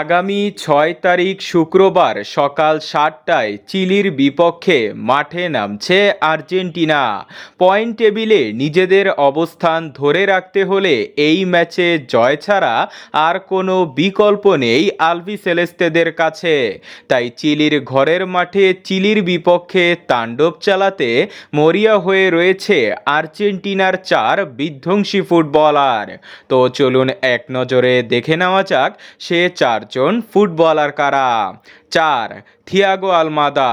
আগামী ছয় তারিখ শুক্রবার সকাল সাতটায় চিলির বিপক্ষে মাঠে নামছে আর্জেন্টিনা। পয়েন্ট টেবিলে নিজেদের অবস্থান ধরে রাখতে হলে এই ম্যাচে জয় ছাড়া আর কোনো বিকল্প নেই আলভি সেলেস্তেদের কাছে। তাই চিলির ঘরের মাঠে চিলির বিপক্ষে তাণ্ডব চালাতে মরিয়া হয়ে রয়েছে আর্জেন্টিনার চার বিধ্বংসী ফুটবলার। তো চলুন এক নজরে দেখে নেওয়া যাক সে চারজন ফুটবলার কারা? চার, থিয়াগো আলমাদা।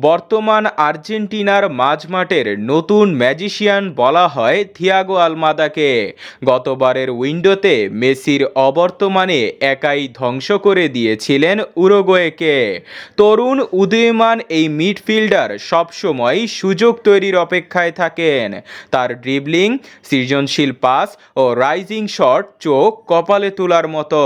বর্তমান আর্জেন্টিনার মাঝমাঠের নতুন ম্যাজিশিয়ান বলা হয় থিয়াগো আলমাদাকে। গতবারের উইন্ডোতে মেসির অবর্তমানে একাই ধ্বংস করে দিয়েছিলেন উরোগোয়েকে। তরুণ উদীয়মান এই মিডফিল্ডার সবসময় সুযোগ তৈরির অপেক্ষায় থাকেন। তার ড্রিবলিং সৃজনশীল পাস ও রাইজিং শট চোখ কপালে তোলার মতো।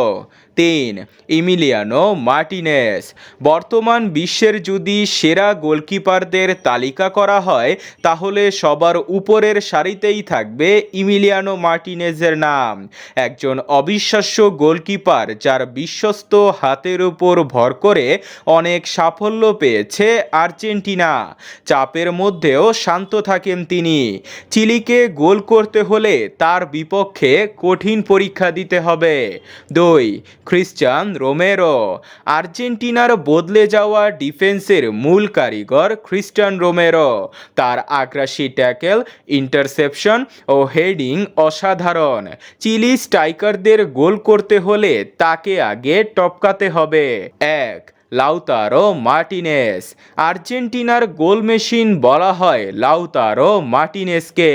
তিন, ইমিলিয়ানো মার্টিনেস। বর্তমান বিশ্বের যদি সেরা গোলকিপারদের তালিকা করা হয়, তাহলে সবার উপরের সারিতেই থাকবে ইমিলিয়ানো মার্টিনেজের নাম। একজন অবিশ্বাস্য গোলকিপার যার বিশ্বস্ত হাতের উপর ভর করে অনেক সাফল্য পেয়েছে আর্জেন্টিনা। চাপের মধ্যেও শান্ত থাকেন তিনি। চিলিকে গোল করতে হলে তার বিপক্ষে কঠিন পরীক্ষা দিতে হবে। দুই খ্রিস্টান রোমেরো। আর্জেন্টিনার বদলে যাওয়া ডিফেন্সের মূল কারিগর খ্রিস্টান রোমেরো। তার আগ্রাসী ট্যাকেল, ইন্টারসেপশন ও হেডিং অসাধারণ। চিলি স্ট্রাইকারদের গোল করতে হলে তাকে আগে টপকাতে হবে। এক লাউতারো মার্টিনেস। আর্জেন্টিনার গোল মেশিন বলা হয় লাউতারো মার্টিনেসকে।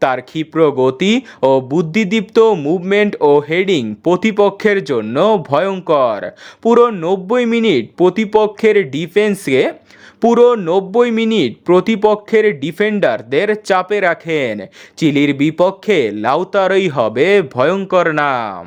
তার ক্ষিপ্র গতি ও বুদ্ধিদীপ্ত মুভমেন্ট ও হেডিং প্রতিপক্ষের জন্য ভয়ঙ্কর। পুরো নব্বই মিনিট প্রতিপক্ষের ডিফেন্সকে, পুরো নব্বই মিনিট প্রতিপক্ষের ডিফেন্ডারদের চাপে রাখেন। চিলির বিপক্ষে লাউতারই হবে ভয়ঙ্কর নাম।